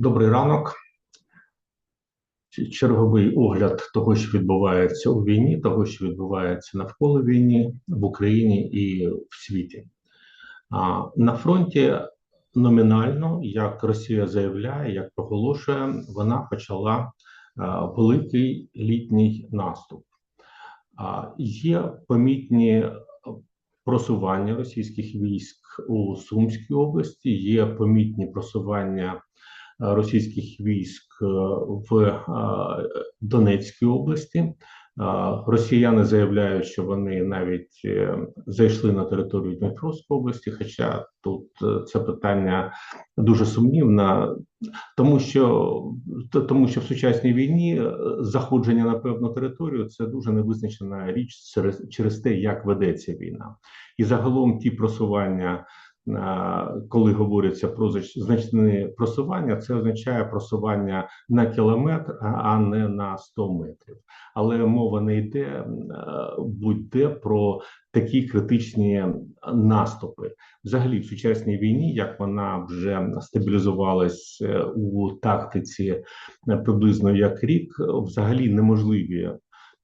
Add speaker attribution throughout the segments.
Speaker 1: Добрий ранок. Черговий огляд того, що відбувається у війні, того, що відбувається навколо війни в Україні і в світі. А, На фронті номінально, як Росія заявляє, як проголошує, вона почала великий літній наступ. А, Є помітні просування російських військ у Сумській області, є помітні просування російських військ е, в е, Донецькій області. Е, Росіяни заявляють, що вони навіть зайшли на територію Дніпровської області, хоча тут це питання дуже сумнівне, тому що тому що в сучасній війні заходження на певну територію це дуже невизначена річ через, те, як ведеться війна. І загалом ті просування, коли говориться про значне просування, це означає просування на кілометр, а- а не на 100 метрів. Але мова не йде е, будь-де про такі критичні наступи. Взагалі, в сучасній війні, як вона вже стабілізувалась е, у тактиці е, приблизно як рік, взагалі неможливі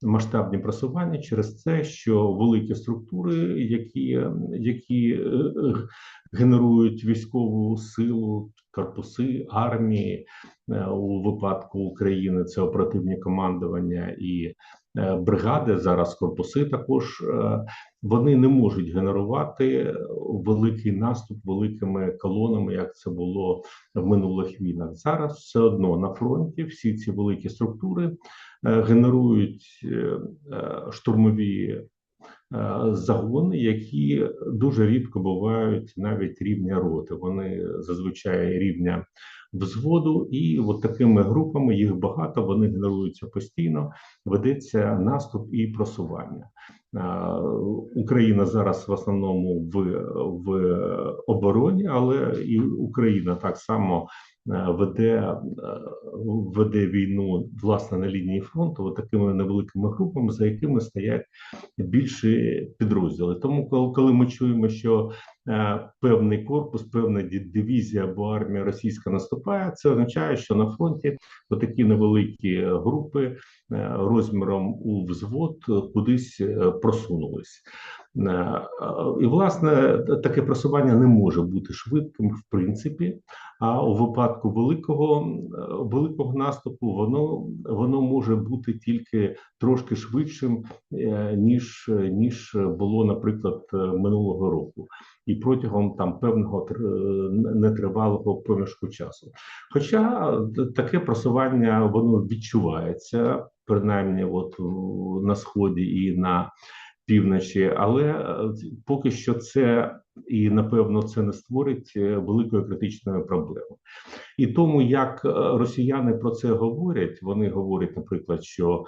Speaker 1: масштабні просування через те, що великі структури, які, які е, е, генерують військову силу, корпуси армії е, у випадку України, це оперативні командування і бригади. Зараз корпуси також е, вони не можуть генерувати великий наступ великими колонами, як це було в минулих війнах. Зараз все одно на фронті всі ці великі структури е, генерують е, е, штурмові е, загони, які дуже рідко бувають навіть рівня роти. Вони зазвичай рівня взводу, і от такими групами їх багато. Вони генеруються постійно. Ведеться наступ і просування. Е, Україна зараз в основному в, в обороні, але і Україна так само е, веде, е, веде війну власне на лінії фронту такими невеликими групами, за якими стоять більші підрозділи. Тому, коли, ми чуємо, що е, певний корпус, певна дивізія або армія російська наступає, це означає, що на фронті такі невеликі групи е, розміром у взвод е, кудись е, просунулись. Е, І, власне, таке просування не може бути швидким в принципі. А у випадку великого великого наступу воно воно може бути тільки трошки швидшим, е, ніж ніж було, наприклад, минулого року, і протягом там певного тр- нетривалого проміжку часу. Хоча таке просування воно відчувається, принаймні, от на сході і на півночі, але е, поки що це і напевно це не створить е, великої критичної проблеми. І тому як е, росіяни про це говорять, вони говорять, наприклад, що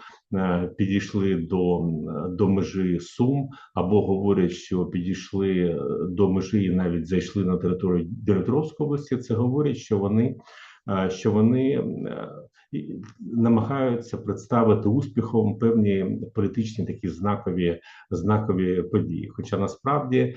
Speaker 1: підійшли до, до межі Сум, або говорять, що підійшли до межі і навіть зайшли на територію Дніпровської області. Це говорить, що вони що вони е, намагаються представити успіхом певні політичні такі знакові знакові події. Хоча насправді е,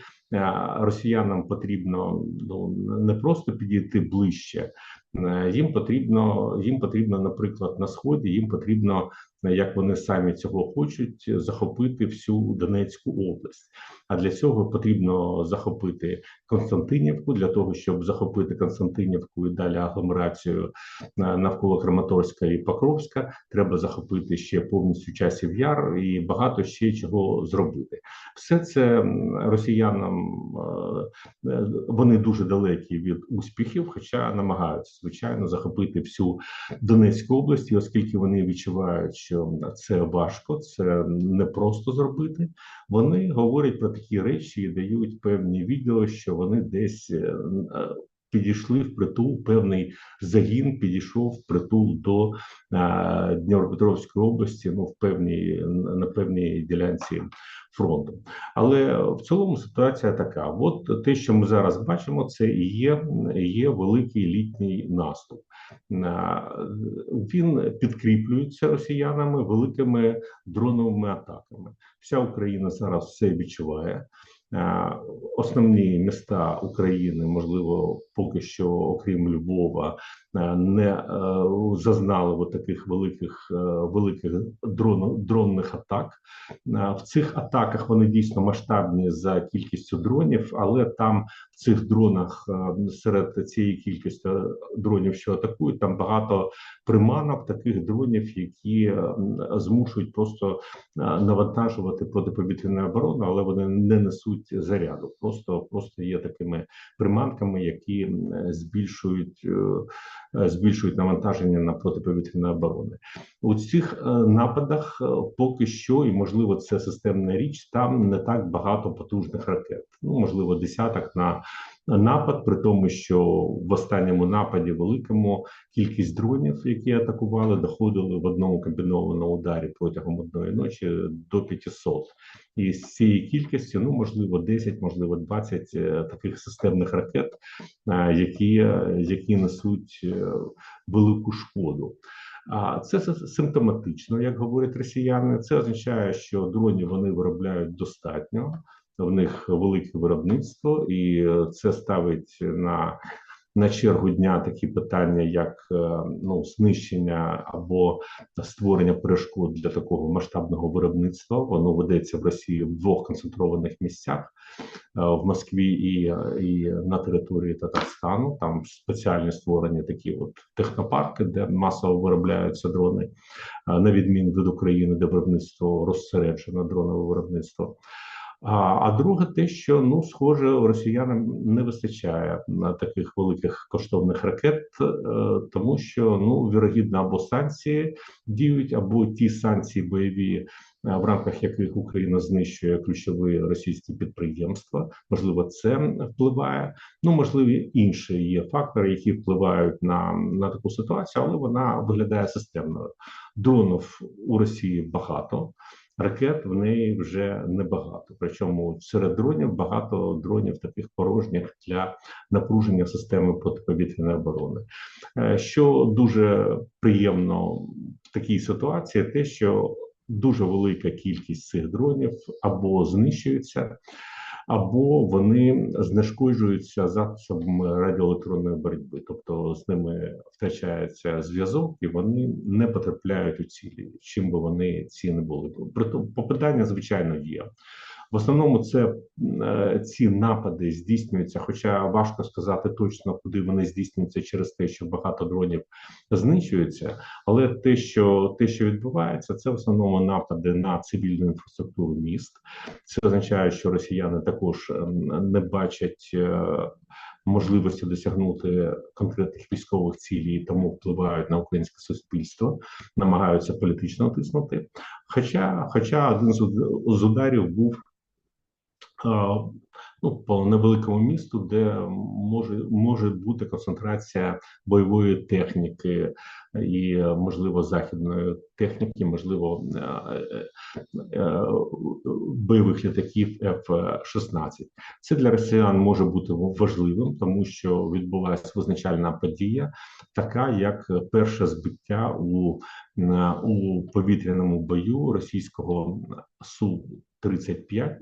Speaker 1: росіянам потрібно ну не просто підійти ближче, е, їм потрібно, їм потрібно, наприклад, на сході, їм потрібно, е, як вони самі цього хочуть, захопити всю Донецьку область. А для цього потрібно захопити Константинівку для того, щоб захопити Константинівку і далі агломерацію е, навколо Краматорська і Покровська. Треба захопити ще повністю часів яр і багато ще чого зробити. Все це росіянам е, е, вони дуже далекі від успіхів, хоча намагаються звичайно захопити всю Донецьку область, оскільки вони відчувають, що це важко, це не просто зробити. Вони говорять про такі речі і дають певні відео, що вони десь е, е, підійшли в притул, певний загін підійшов в притул до Дніпропетровської області, ну в певній на певній ділянці фронту. Але в цілому ситуація така: от те, що ми зараз бачимо, це і є, є великий літній наступ. Він підкріплюється росіянами великими дроновими атаками. Вся Україна зараз все відчуває. Основні міста України, можливо, поки що, окрім Львова, е, не е, зазнали таких великих великих дрон, дронних атак. В цих атаках вони дійсно масштабні за кількістю дронів, але там в цих дронах серед цієї кількості дронів, що атакують, там багато приманок таких дронів, які змушують просто навантажувати протиповітряну оборону, але вони не несуть заряду, просто просто є такими приманками, які збільшують е, збільшують навантаження на протиповітряні оборони. У цих е, нападах е, поки що, і можливо, це системна річ. Там не так багато потужних ракет. Ну можливо, десяток на напад, при тому, що в останньому нападі великому кількість дронів, які атакували, доходили в одному комбінованому ударі протягом одної ночі до 500. І з цієї кількості, ну можливо, 10, можливо, 20 е, таких системних ракет, е, які, які несуть е, велику шкоду. А це симптоматично, як говорять росіяни. Це означає, що дронів вони виробляють достатньо в них велике виробництво, і це ставить на на чергу дня такі питання, як е, ну знищення або створення перешкод для такого масштабного виробництва. Воно ведеться в Росії в двох концентрованих місцях е, в Москві і і на території Татарстану. Там спеціальні створені такі от технопарки, де масово виробляються дрони, е, на відміну від України, де виробництво розсереджено дронове виробництво. А а друге, те, що ну схоже, росіянам не вистачає на таких великих коштовних ракет, е, тому що ну вірогідно або санкції діють, або ті санкції бойові. Е, в рамках яких Україна знищує ключові російські підприємства, можливо, це впливає. Ну можливо, інші є фактори, які впливають на на таку ситуацію, але вона виглядає системною. Дронів у Росії багато ракет в неї вже небагато. Причому серед дронів багато дронів таких порожніх для напруження системи протиповітряної оборони. Е, що дуже приємно в такій ситуації, те, що дуже велика кількість цих дронів або знищується або вони знешкоджуються засобами радіоелектронної боротьби, тобто з ними втрачається зв'язок, і вони не потрапляють у цілі, чим би вони ці не були. Попитання, звичайно, є. В основному це е, ці напади здійснюються, хоча важко сказати точно, куди вони здійснюються через те, що багато дронів знищуються. Але те, що те, що відбувається, це в основному напади на цивільну інфраструктуру міст. Це означає, що росіяни також ем, не бачать. Е, можливості досягнути конкретних військових цілей, тому впливають на українське суспільство, намагаються політично тиснути. Хоча, хоча один з ударів був ну, по невеликому місту, де може може бути концентрація бойової техніки і, можливо, західної техніки, можливо, е, е, е, бойових літаків F-16. Це для росіян може бути важливим, тому що відбулася визначальна подія, така як перше збиття у, у повітряному бою російського су 35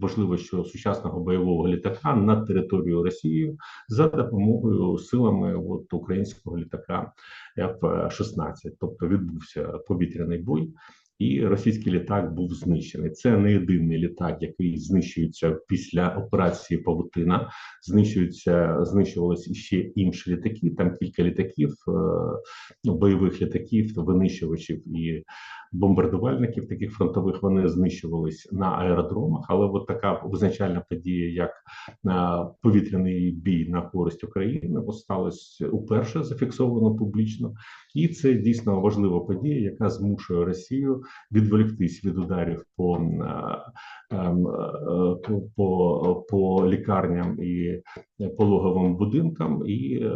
Speaker 1: важливо, що сучасного бойового літака на територію Росії за допомогою силами от, українського літака F-16. Тобто відбувся повітряний бой і російський літак був знищений. Це не єдиний літак, який знищується після операції Павутина. Знищуються, знищувалися ще інші літаки. Там кілька літаків, е, бойових літаків, винищувачів і бомбардувальників таких фронтових. Вони знищувались на аеродромах. Але от така визначальна подія, як е, повітряний бій на користь України, сталося уперше зафіксовано публічно, і це дійсно важлива подія, яка змушує Росію відволіктись від ударів по ем, е, по, по лікарням і пологовим будинкам і е,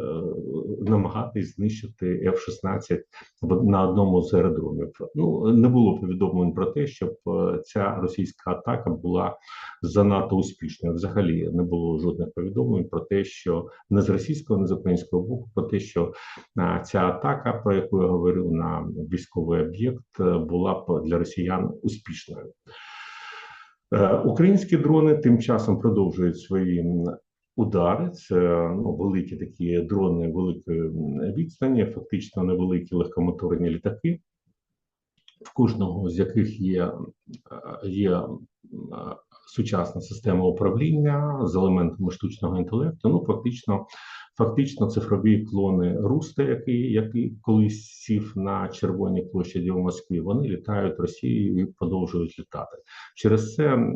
Speaker 1: намагатись знищити F-16 на одному з аеродромів. Ну не було повідомлень про те, щоб е, ця російська атака була занадто успішною. Взагалі не було жодних повідомлень про те, що не з російського, не з українського боку, про те, що ця атака, про яку я говорив на військовий об'єкт, була б для росіян успішною. Е, Українські дрони тим часом продовжують свої удари. Це ну, великі такі дрони великої відстані, фактично невеликі легкомоторні літаки, в кожного з яких є, е, є е, сучасна система управління з елементами штучного інтелекту. Ну, фактично, фактично цифрові клони Руста, який, який колись сів на червоній площаді в Москві, вони літають Росією і продовжують літати. Через це е,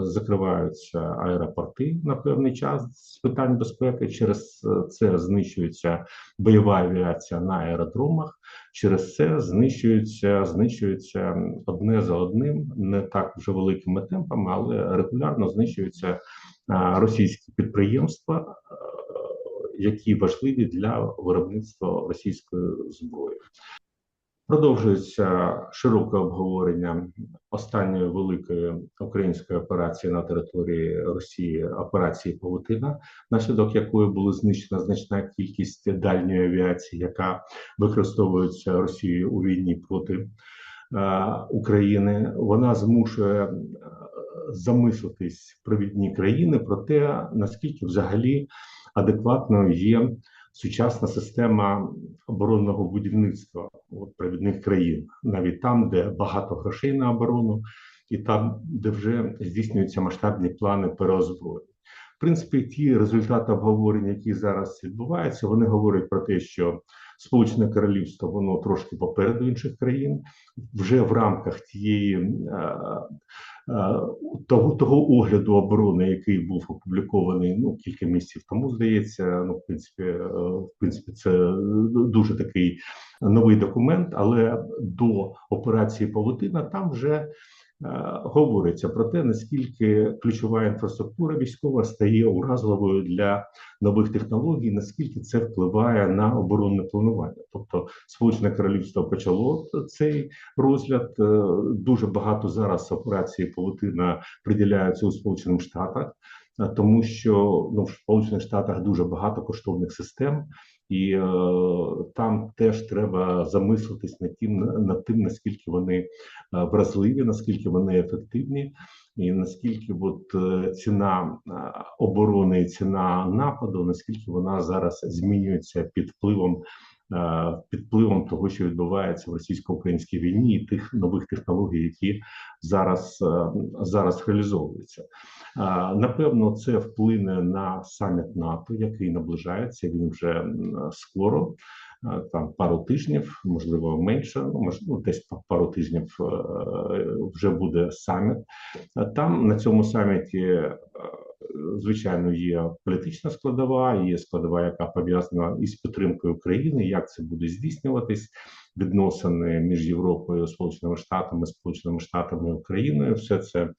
Speaker 1: закриваються аеропорти на певний час з питань безпеки. Через е, це знищується бойова авіація на аеродромах. Через це знищується, знищується одне за одним, не так вже великими темпами, але регулярно знищуються російські підприємства, е, які важливі для виробництва російської зброї. Продовжується широке обговорення останньої великої української операції на території Росії операції Павутина, наслідок якої була знищена значна кількість дальньої авіації, яка використовується Росією у війні проти е, України. Вона змушує е, замислитись провідні країни про те, наскільки взагалі адекватною є сучасна система оборонного будівництва от, провідних країн, навіть там, де багато грошей на оборону, і там, де вже здійснюються масштабні плани переозброєння. В принципі, ті результати обговорення, які зараз відбуваються, вони говорять про те, що Сполучене Королівство воно трошки попереду інших країн вже в рамках тієї е, того, того огляду оборони, який був опублікований ну кілька місяців тому, здається. Ну, в принципі, е, в принципі, це дуже такий новий документ, але до операції Павутина там вже Е, говориться про те, наскільки ключова інфраструктура військова стає уразливою для нових технологій, наскільки це впливає на оборонне планування. Тобто, Сполучене Королівство почало цей розгляд. Е, дуже багато зараз операції Павутина приділяються у Сполучених Штатах. Е, тому що ну в Сполучених Штатах дуже багато коштовних систем, і е, там теж треба замислитись над тим, над тим, наскільки вони е, вразливі, наскільки вони ефективні, і наскільки от е, ціна е, оборони і ціна нападу, наскільки вона зараз змінюється під впливом. Е, під впливом того, що відбувається в російсько-українській війні, і тих нових технологій, які зараз зараз реалізовуються, напевно, це вплине на саміт НАТО, який наближається. Він вже скоро. Там пару тижнів, можливо, менше, ну можливо, десь пару тижнів вже буде саміт. Там на цьому саміті звичайно, є політична складова, є складова, яка пов'язана із підтримкою України. Як це буде здійснюватись? Відносини між Європою, Сполученими Штатами, Сполученими Штатами і Україною, все це е,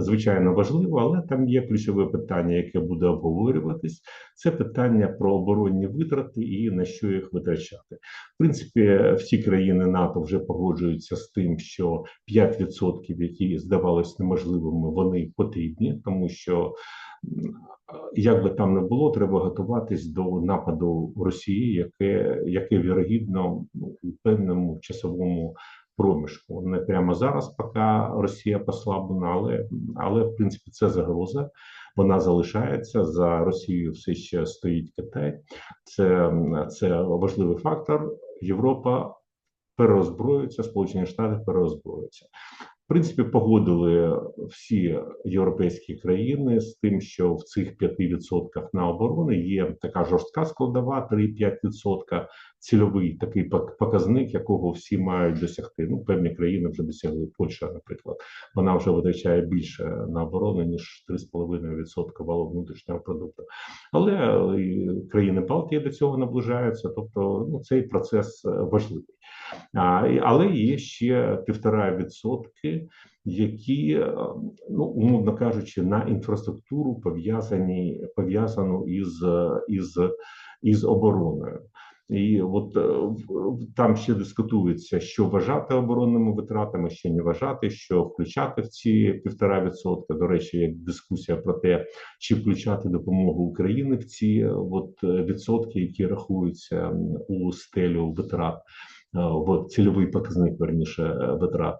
Speaker 1: звичайно важливо, але там є ключове питання, яке буде обговорюватись. Це питання про оборонні витрати і на що їх витрачати. В принципі, всі країни НАТО вже погоджуються з тим, що 5%, які здавалось неможливими, вони потрібні, тому що як би там не було, треба готуватись до нападу Росії, яке яке вірогідно ну, у певному часовому проміжку. Не прямо зараз, поки Росія послаблена, але але в принципі це загроза. Вона залишається за Росією. Все ще стоїть Китай. Це, Це важливий фактор. Європа переозброюється, Сполучені Штати переозброюються. В принципі, погодили всі європейські країни з тим, що в цих 5% на оборони є така жорстка складова, 3-5% цільовий такий показник, якого всі мають досягти. Ну, певні країни вже досягли Польща, наприклад, вона вже витрачає більше на оборону ніж 3,5% валового внутрішнього продукту. Але країни Балтії до цього наближаються. Тобто, ну цей процес важливий. Але є ще півтора відсотки, які, е, ну умовно кажучи, на інфраструктуру пов'язані пов'язану із, із, із обороною. І от е, там ще дискутується, що вважати оборонними витратами, що не вважати, що включати в ці півтора відсотка. До речі, як дискусія про те, чи включати допомогу України в ці от відсотки, які рахуються у стелю витрат. Е, в цільовий показник верніше е, витрат.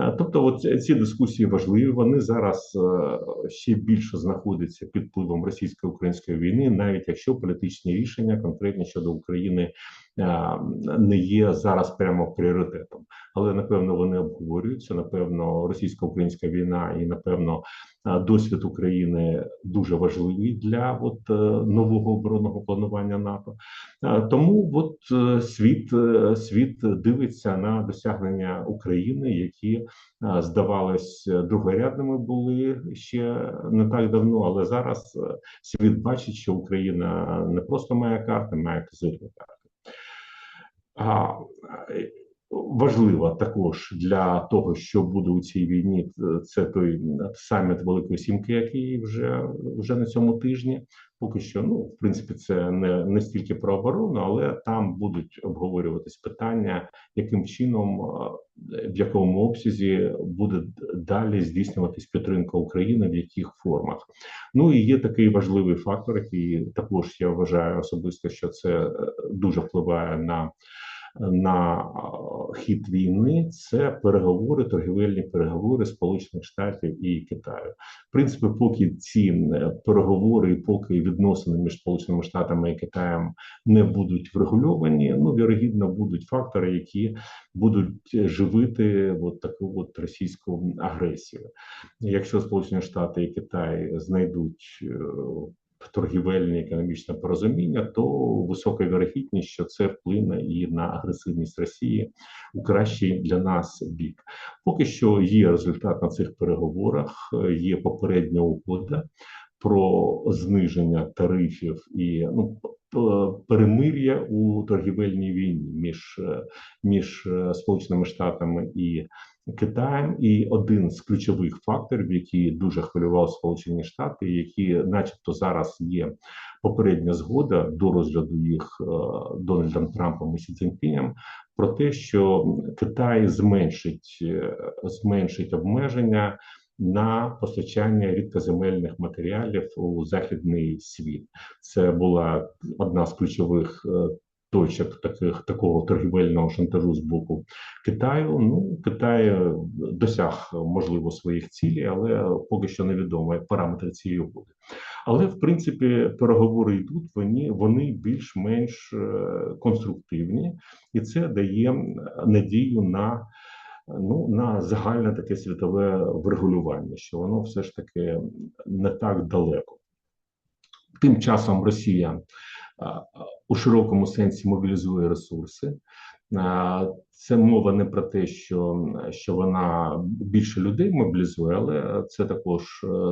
Speaker 1: Е, Тобто, от ці- дискусії важливі. Вони зараз е, ще більше знаходяться під впливом російсько-української війни, навіть якщо політичні рішення конкретні щодо України е, не є зараз прямо пріоритетом. Але напевно вони обговорюються. Напевно, російсько-українська війна і напевно е, досвід України дуже важливий для от е, нового оборонного планування НАТО. Е, Тому от е, світ е, світ дивиться на досягнення України, які е, здавалось другорядними були ще не так давно, але зараз е, світ бачить, що Україна не просто має карти, має козирні карти. Е, Важливо також для того, що буде у цій війні, е, це той саміт Великої Сімки, який вже вже на цьому тижні. Поки що, ну в принципі, це не, не стільки про оборону, але там будуть обговорюватись питання, яким чином, в якому обсязі буде далі здійснюватись підтримка України, в яких формах. Ну і є такий важливий фактор, який також я вважаю особисто, що це е, дуже впливає на на е, хід війни це переговори, торгівельні переговори Сполучених Штатів і Китаю. В принципі, поки ці е, переговори, і поки відносини між Сполученими Штатами і Китаєм не будуть врегульовані, ну вірогідно будуть фактори, які будуть живити от таку от російську агресію. Якщо Сполучені Штати і Китай знайдуть е, торгівельне економічне порозуміння, то висока вірогідність, що це вплине і на агресивність Росії у кращий для нас бік. Поки що є результат на цих переговорах, є попередня угода про зниження тарифів і ну. Перемир'я у торгівельній війні між між Сполученими Штатами і Китаєм, і один з ключових факторів, який дуже хвилював Сполучені Штати, які, начебто, зараз є попередня згода до розгляду їх е, Дональдом Трампом і Сі Цзіньпінем, про те, що Китай зменшить е, зменшить обмеження. На постачання рідкоземельних матеріалів у західний світ це була одна з ключових е, точок таких такого торгівельного шантажу з боку Китаю. Ну Китай досяг можливо своїх цілей, але поки що невідомо параметри цієї угоди. Але в принципі переговори йдуть. Вони вони більш-менш конструктивні, і це дає надію на. Ну, на загальне таке світове врегулювання, що воно все ж таки не так далеко. Тим часом Росія у широкому сенсі мобілізує ресурси. Це мова не про те, що що вона більше людей мобілізує, але це також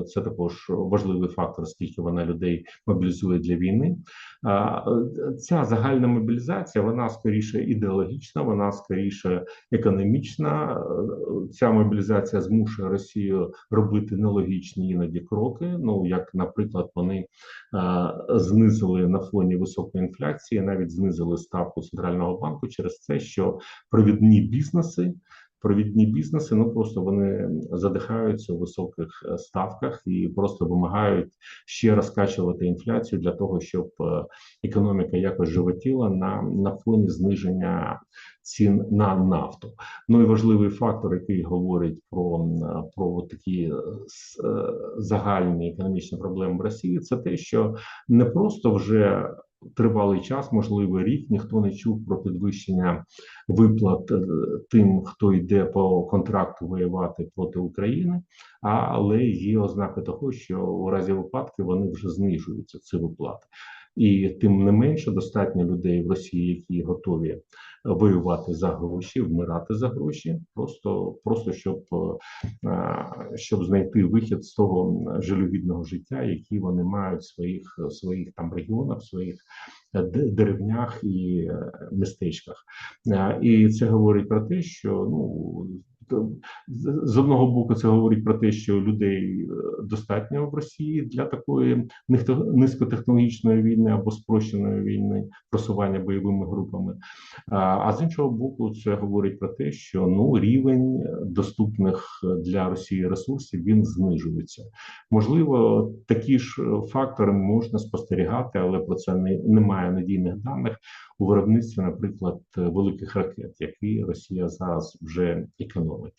Speaker 1: це також важливий фактор, скільки вона людей мобілізує для війни. Ця загальна мобілізація вона скоріше ідеологічна, вона скоріше економічна. Ця мобілізація змушує Росію робити нелогічні іноді кроки. Ну як, наприклад, вони знизили на фоні високої інфляції, навіть знизили ставку центрального банку через це, що провідні бізнеси. Провідні бізнеси ну просто вони задихаються у високих е, ставках і просто вимагають ще розкачувати інфляцію для того, щоб е, економіка якось животіла на на фоні зниження цін на нафту. Ну і важливий фактор, який говорить про про такі е, загальні економічні проблеми в Росії, це те, що не просто вже тривалий час, можливо, рік ніхто не чув про підвищення виплат е, тим, хто йде по контракту воювати проти України, але є ознаки того, що у разі випадки вони вже знижуються ці виплати. І тим не менше достатньо людей в Росії, які готові воювати за гроші, вмирати за гроші, просто просто щоб щоб знайти вихід з того жалюгідного життя, які вони мають в своїх своїх там регіонах, в своїх е, деревнях і е, містечках. І це говорить про те, що ну з одного боку, це говорить про те, що людей е, достатньо в Росії для такої низькотехнологічної війни або спрощеної війни, просування бойовими групами. А з іншого боку, це говорить про те, що ну рівень доступних для Росії ресурсів він знижується. Можливо, такі ж фактори можна спостерігати, але про це не немає надійних даних у виробництві, наприклад, великих ракет, які Росія зараз вже економить. Силами.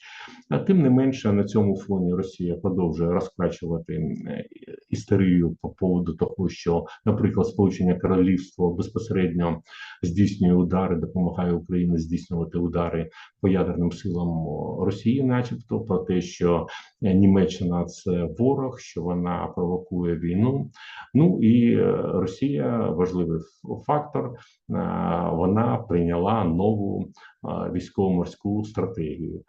Speaker 1: А тим не менше на цьому фоні Росія продовжує розкрачувати е, істерію по поводу того, що, наприклад, Сполучення Королівство безпосередньо здійснює удари, допомагає Україні здійснювати удари по ядерним силам Росії, начебто, про те, що е, Німеччина це ворог, що вона провокує війну. Ну і е, Росія важливий фактор. Вона прийняла нову військово-морську стратегію,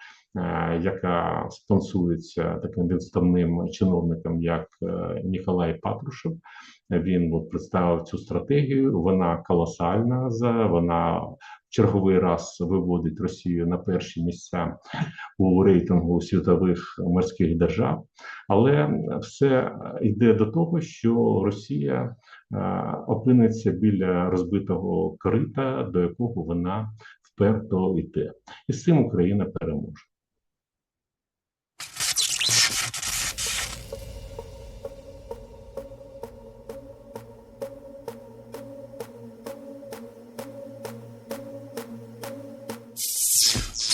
Speaker 1: яка спонсується таким відставним чиновником, як е, Ніколай Патрушев. Він от, представив цю стратегію. Вона колосальна. за- Вона в черговий раз виводить Росію на перші місця у рейтингу світових морських держав. Але все йде до того, що Росія е, опиниться біля розбитого корита, до якого вона вперто йде, і з цим Україна переможе.